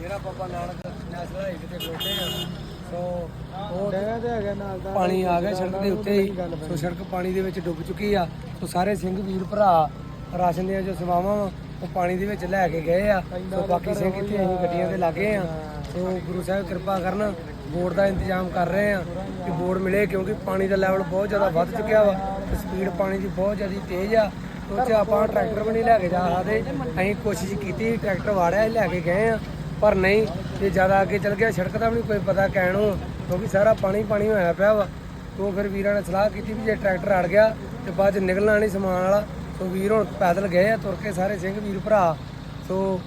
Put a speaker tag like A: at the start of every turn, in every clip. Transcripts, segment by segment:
A: ਜਿਹੜਾ Baba Nanak national highway ਤੇ ਬੈਠੇ ਆ। ਸੋ ਉਹ
B: ਡੈਮ ਤੇ ਹੈਗਾ ਨਾਲ ਦਾ।
A: ਪਾਣੀ ਆ ਗਿਆ ਸੜਕ ਦੇ ਉੱਤੇ ਹੀ। ਸੋ ਸੜਕ ਪਾਣੀ ਦੇ ਵਿੱਚ ਡੁੱਬ ਚੁੱਕੀ ਆ। ਸੋ ਸਾਰੇ ਸਿੰਘ ਵੀਰ ਭਰਾ ਰਾਸ਼ਨ ਦੀਆਂ ਜੋ ਸੇਵਾਵਾਂ ਉਹ ਪਾਣੀ ਦੇ ਵਿੱਚ ਲੈ ਕੇ ਗਏ ਆ। ਸੋ ਬਾਕੀ ਸਿੰਘ ਇੱਥੇ ਅਸੀਂ ਗੱਡੀਆਂ ਤੇ ਲੱਗੇ ਆ। ਸੋ ਗੁਰੂ ਸਾਹਿਬ ਕਿਰਪਾ ਕਰਨ ਬੋਰਡ ਦਾ ਇੰਤਜ਼ਾਮ ਕਰ ਰਹੇ ਆ ਕਿ ਬੋਰਡ ਮਿਲੇ ਕਿਉਂਕਿ ਪਾਣੀ ਦਾ ਲੈਵਲ ਬਹੁਤ ਜ਼ਿਆਦਾ ਵੱਧ ਚੁੱਕਿਆ ਵਾ ਸਪੀਡ ਪਾਣੀ ਦੀ ਬਹੁਤ ਜ਼ਿਆਦਾ ਤੇਜ਼ ਆ। ਉਹ 'ਚ ਆਪਾਂ ਟਰੈਕਟਰ ਵੀ ਨਹੀਂ ਲੈ ਕੇ ਜਾ ਸਕਦੇ। ਅਸੀਂ ਕੋਸ਼ਿਸ਼ ਕੀਤੀ ਟਰੈਕਟਰ ਵਾੜਿਆ ਲੈ ਕੇ ਗਏ ਆ। ਪਰ ਨਹੀਂ, ਇਹ ਜ਼ਿਆਦਾ ਅੱਗੇ ਚੱਲ ਗਿਆ, ਸੜਕ ਦਾ ਵੀ ਨਹੀਂ ਕੋਈ ਪਤਾ ਕਹਿਣ ਨੂੰ ਕਿਉਂਕਿ ਸਾਰਾ ਪਾਣੀ ਪਾਣੀ ਹੋਇਆ ਪਿਆ ਵਾ। ਤੋਂ ਫਿਰ ਵੀਰਾਂ ਨੇ ਸਲਾਹ ਕੀਤੀ ਵੀ ਜੇ ਟਰੈਕਟਰ ਅੜ ਗਿਆ ਤੇ ਬਾਅਦ ਚ ਨਿਕਲਣਾ ਨਹੀਂ ਸਮਾਨ ਵਾਲਾ। ਸੋ ਵੀਰ ਹੁਣ ਪੈਦਲ ਗਏ ਆ, ਤੁਰ ਕੇ ਸਾਰੇ ਸਿੰਘ ਵੀਰ ਭਰਾ। ਸੋ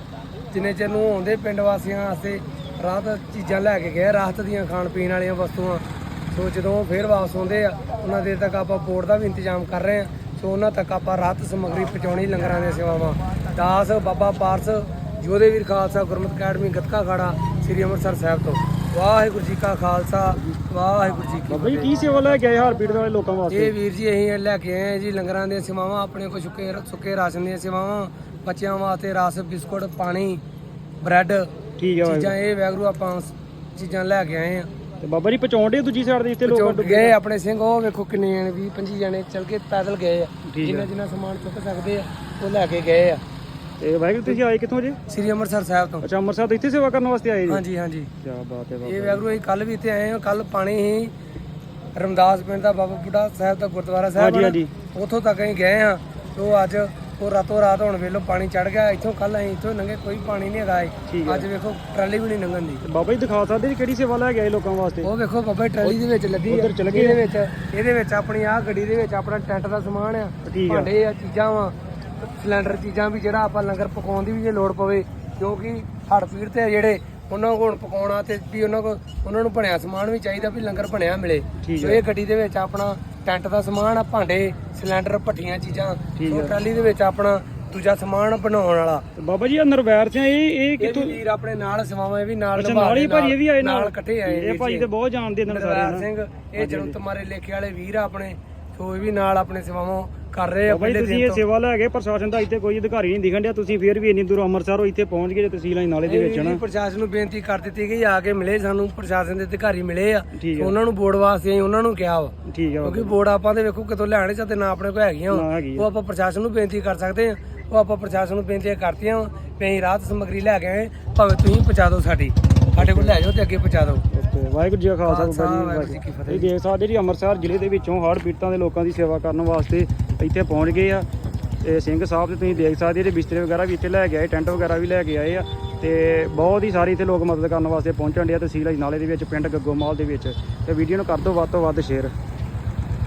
A: ਜਿੰਨੇ ਚਿਰ ਨੂੰ ਆਉਂਦੇ ਪਿੰਡ ਵਾਸੀਆਂ ਵਾਸਤੇ, ਰਾਤ ਚੀਜ਼ਾਂ ਲੈ ਕੇ ਗਏ ਰਾਹਤ ਦੀਆਂ ਖਾਣ ਪੀਣ ਵਾਲੀਆਂ ਵਸਤੂਆਂ। ਸੋ ਜਦੋਂ ਉਹ ਫੇਰ ਵਾਪਸ ਆਉਂਦੇ ਆ, ਉਹਨਾਂ ਦੇ ਤੱਕ ਆਪਾਂ ਬੋਰਡ ਦਾ ਵੀ ਇੰਤਜ਼ਾਮ ਕਰ ਰਹੇ ਆ। ਸੋ ਉਹਨਾਂ ਤੱਕ ਆਪਾਂ ਰਾਹਤ ਸਮੱਗਰੀ ਪਹੁੰਚਾਉਣੀ ਲੰਗਰਾਂ ਦੀਆਂ ਸੇਵਾਵਾਂ। ਦਾਸ ਬਾਬਾ ਪਾਰਸ ਜੋਧੇ ਵੀਰ ਖਾਲਸਾ ਗੁਰਮਤਿ ਅਕੈਡਮੀ ਗੱਤਕਾ ਖਾੜਾ ਸ੍ਰੀ ਅੰਮ੍ਰਿਤਸਰ ਸਾਹਿਬ ਤੋਂ। ਵਾਹਿਗੁਰੂ ਜੀ ਕਾ ਖਾਲਸਾ ਵਾਹਿਗੁਰੂ ਜੀ ਕੀ
B: ਜੀ ਕੀ ਸੇਵਾ ਲੈ ਕੇ ਆਏ ਹਾਰਟਬੀਟ ਵਾਲੇ ਲੋਕਾਂ ਵਾਸਤੇ?
A: ਇਹ ਵੀਰ ਜੀ ਅਸੀਂ ਲੈ ਕੇ ਆਏ ਜੀ ਲੰਗਰਾਂ ਦੀਆਂ ਸੇਵਾਵਾਂ ਆਪਣੇ ਕੋਲ ਸੁੱਕੇ ਸੁੱਕੇ ਰਾਸ਼ਨ ਦੀਆਂ ਸੇਵਾਵਾਂ ਬੱਚਿਆਂ ਵਾਸਤੇ ਰਸ ਬਿਸਕੁਟ ਪਾਣੀ ਬ੍ਰੈਡ
B: ਠੀਕ ਹੈ
A: ਚੀਜ਼ਾਂ ਇਹ ਵੈਗਰੂ ਆਪਾਂ ਚੀਜ਼ਾਂ ਲੈ ਕੇ ਆਏ ਆ
B: ਤੇ ਬਾਬਾ ਜੀ ਪਹੁੰਚਾਉਂਦੇ ਦੂਜੀ ਸਾਈਡ ਦੇ ਇੱਥੇ ਲੋਕ
A: ਗਏ ਆਪਣੇ ਸਿੰਘ ਉਹ ਵੇਖੋ ਕਿੰਨੇ ਜਣੇ 20 25 ਜਣੇ ਚੱਲ ਕੇ ਪੈਦਲ ਗਏ ਆ। ਜਿੰਨਾ ਜਿੰਨਾ ਸਮਾਨ ਚੁੱਕ ਸਕਦੇ ਆ ਉਹ ਲੈ ਕੇ ਗਏ ਆ।
B: ਤੇ ਵਾਹਿਗੁਰੂ ਤੁਸੀਂ ਆਏ ਕਿੱਥੋਂ ਜੀ?
A: ਸ੍ਰੀ ਅੰਮ੍ਰਿਤਸਰ ਸਾਹਿਬ ਤੋਂ।
B: ਅੱਛਾ ਅੰਮ੍ਰਿਤਸਰ ਤੋਂ ਇੱਥੇ ਸੇਵਾ ਕਰਨ ਵਾਸਤੇ ਆਏ ਜੀ?
A: ਹਾਂਜੀ ਹਾਂਜੀ।
B: ਕੀ ਬਾਤ ਹੈ ਬਾਬਾ
A: ਇਹ ਵੈਗਰੂ ਅਸੀਂ ਕੱਲ ਵੀ ਇੱਥੇ ਆਏ ਹਾਂ। ਕੱਲ ਪਾਣੀ ਹੀ ਰਮਦਾਸ ਪਿੰਡ ਦਾ ਬਾਬਾ ਬੁੱਢਾ ਸਾਹਿਬ ਦਾ ਗੁਰਦੁਆਰਾ ਸਾਹਿਬ
B: ਹਾਂਜੀ। ਹਾਂਜੀ।
A: ਉੱਥੋਂ ਤੱਕ ਅਸੀਂ ਗਏ ਹਾਂ ਤੋਂ ਅੱਜ ਉਹ ਰਾਤੋਂ ਰਾਤ ਹੁਣ ਵੇਲੋ ਪਾਣੀ ਚੜ ਗਿਆ। ਇੱਥੋਂ ਕੱਲ ਅਸੀਂ ਇੱਥੋਂ ਲੰਘੇ ਕੋਈ ਪਾਣੀ ਨਹੀਂ ਹੈਗਾ
B: ਠੀਕ
A: ਅੱਜ ਵੇਖੋ ਟਰਾਲੀ ਵੀ ਨਹੀਂ ਲੰਘਣ ਦੀ।
B: ਬਾਬਾ ਜੀ ਦਿਖਾ ਸਕਦੇ ਜੀ ਕਿਹੜੀ ਸੇਵਾ ਲੈ ਕੇ ਆਏ ਲੋਕਾਂ ਵਾਸਤੇ?
A: ਉਹ ਵੇਖੋ ਬਾਬਾ ਟਰਾਲੀ ਦੇ ਵਿੱਚ ਲੱਦੀ ਆ।
B: ਉੱਧਰ ਚਲੇ ਗਏ।
A: ਇਹਦੇ ਵਿੱਚ ਇਹਦੇ ਵਿੱਚ ਆਪਣੀ ਆਹ ਗੱਡੀ ਦੇ ਵਿੱਚ ਆਪਣਾ ਟੈਂਟ ਦਾ ਸਮਾਨ ਆ।
B: ਠੀਕ ਆ।
A: ਭਾਂਡੇ ਆ ਚੀਜ਼ਾਂ ਵਾ। ਸਿਲੰਡਰ ਚੀਜ਼ਾਂ ਵੀ ਜਿਹੜਾ ਆਪਾਂ ਲੰਗਰ ਪਕਾਉਣ ਦੀ ਵੀ ਜੇ ਲੋੜ ਪਵੇ ਕਿਉਂਕਿ ਹੜ ਪੀੜ ਤੇ ਜਿਹੜੇ ਉਹਨਾਂ ਕੋਲ ਪਕਾਉਣਾ ਤੇ ਵੀ ਉਹਨਾਂ ਕੋਲ ਉਹਨਾਂ ਨੂੰ ਬਣਿਆ ਸਮਾਨ ਵੀ ਚਾਹੀਦਾ ਵੀ ਲੰਗਰ ਬਣਿਆ ਮਿਲੇ। ਸੋ ਇਹ ਗੱਡੀ ਦੇ ਵਿੱਚ ਆਪਣਾ ਟੈਂਟ ਦਾ ਸਮਾਨ ਆ ਭਾਂਡੇ ਸਿਲੰਡਰ ਭੱਠੀਆਂ ਚੀਜ਼ਾਂ ਸੋ ਟਰਾਲੀ ਦੇ ਵਿੱਚ ਆਪਣਾ ਦੂਜਾ ਸਮਾਨ ਬਣਾਉਣ ਵਾਲਾ।
B: ਬਾਬਾ ਜੀ ਇਹ ਨਰਵੈਰ ਚ ਇਹ ਇਹ
A: ਵੀ ਵੀਰ ਆਪਣੇ ਨਾਲ ਸਮਾਵਾਂ ਇਹ ਵੀ ਨਾਲ
B: ਨਾਲ ਹੀ ਭਾਜੀ ਇਹ ਵੀ ਆਏ ਨਾਲ
A: ਇਕੱਠੇ ਆਏ
B: ਇਹ
A: ਵੀਰ
B: ਭਾਜੀ। ਤੇ ਬਹੁਤ ਜਾਣਦੇ ਇਹਨਾਂ ਸਾਰੇ
A: ਸਿੰਘ ਇਹ ਜਨਮ ਮਾਰੇ ਲੇਖੇ ਵਾਲੇ ਵੀਰ ਆ ਆਪਣੇ ਸੋ ਇਹ ਵੀ ਨਾਲ ਆਪਣੇ ਸੇਵਾਵਾਂ ਕਰ ਰਹੇ ਆ ਪਹਿਲੇ
B: ਤੁਸੀਂ
A: ਦਿਨ
B: ਇਹ
A: ਤੋਂ।
B: ਸੇਵਾ ਲੈ ਕੇ ਪ੍ਰਸ਼ਾਸਨ ਦਾ ਇੱਥੇ ਕੋਈ ਅਧਿਕਾਰੀ ਨਹੀਂ ਦਿਖਣ ਡਿਆ ਤੁਸੀਂ ਫੇਰ ਵੀ ਇੰਨੀ ਦੂਰ ਅੰਮ੍ਰਿਤਸਰੋਂ ਇੱਥੇ ਪਹੁੰਚ ਗਏ ਜੇ ਤਹਿਸੀਲ ਨਾਲੇ ਦੇ ਵਿੱਚ
A: ਇਹ
B: ਨਾ
A: ਪ੍ਰਸ਼ਾਸਨ ਨੂੰ ਬੇਨਤੀ ਕਰ ਦਿੱਤੀ ਗਈ ਆ ਕੇ ਮਿਲੇ ਸਾਨੂੰ ਪ੍ਰਸ਼ਾਸਨ ਦੇ ਅਧਿਕਾਰੀ ਮਿਲੇ ਆ।
B: ਠੀਕ
A: ਉਹਨਾਂ ਨੂੰ ਬੋਰਡ ਵਾਸਤੇ ਅਸੀਂ ਉਹਨਾਂ ਨੂੰ ਕਿਹਾ ਵਾ।
B: ਠੀਕ ਹੈ ਬਾਬਾ
A: ਕਿਉਂਕਿ ਬੋਰਡ ਆਪਾਂ ਤੇ ਵੇਖੋ ਕਿਤੋਂ ਲੈਣੇ ਚਾਹਤੇ ਨਾ ਆਪਣੇ ਕੋਲ ਹੈਗੀਆਂ ਵਾ। ਉਹ ਆਪਾਂ ਪ੍ਰਸ਼ਾਸਨ ਨੂੰ ਬੇਨਤੀ ਕਰ ਸਕਦੇ ਆ। ਉਹ ਆਪਾਂ ਪ੍ਰਸ਼ਾਸਨ ਨੂੰ ਬੇਨਤੀਆਂ ਕਰਤੀਆਂ ਵਾ ਵੀ ਅਸੀਂ ਰਾਹਤ ਸਮੱਗਰੀ ਲੈ ਕੇ ਆਏ ਭਾਵੇਂ ਤੁਸੀਂ ਪਹੁੰਚਾ ਦਿਓ ਸਾਡੀ। ਸਾਡੇ ਕੋਲ ਲੈ ਜਾਓ ਤੇ ਅੱਗੇ ਪਹੁੰਚਾ ਦਿਓ।
B: ਓਕੇ ਵਾਹਿਗੁਰੂ ਜੀ ਕਾ ਖਾਲਸਾ
A: ਵਾਹਿਗੁਰੂ
B: ਜੀ
A: ਜੀ ਕੀ ਫਤਿਹ।
B: ਇਹ ਦੇਖ ਸਕਦੇ ਜੀ ਅੰਮ੍ਰਿਤਸਰ ਜ਼ਿਲ੍ਹੇ ਦੇ ਵਿੱਚੋਂ ਹੜ੍ਹ ਪੀੜਤਾਂ ਦੇ ਲੋਕਾਂ ਦੀ ਸੇਵਾ ਕਰਨ ਵਾਸਤੇ ਇੱਥੇ ਪਹੁੰਚ ਗਏ ਆ, ਤੇ ਸਿੰਘ ਸਾਹਿਬ ਤੇ ਤੁਸੀਂ ਦੇਖ ਸਕਦੇ ਜੇ ਬਿਸਤਰੇ ਵਗੈਰਾ ਵੀ ਇੱਥੇ ਲੈ ਕੇ ਆਏ, ਟੈਂਟ ਵਗੈਰਾ ਵੀ ਲੈ ਕੇ ਆਏ ਆ, ਤੇ ਬਹੁਤ ਹੀ ਸਾਰੇ ਇੱਥੇ ਲੋਕ ਮਦਦ ਕਰਨ ਵਾਸਤੇ ਪਹੁੰਚਣ ਡਿਆ ਤਹਿਸੀਲ ਅਜਨਾਲੇ ਦੇ ਵਿੱਚ, ਪਿੰਡ ਗੱਗੋਮਾਲ ਦੇ ਵਿੱਚ, ਤੇ ਵੀਡੀਓ ਨੂੰ ਕਰ ਦਿਓ ਵੱਧ ਤੋਂ ਵੱਧ ਸ਼ੇਅਰ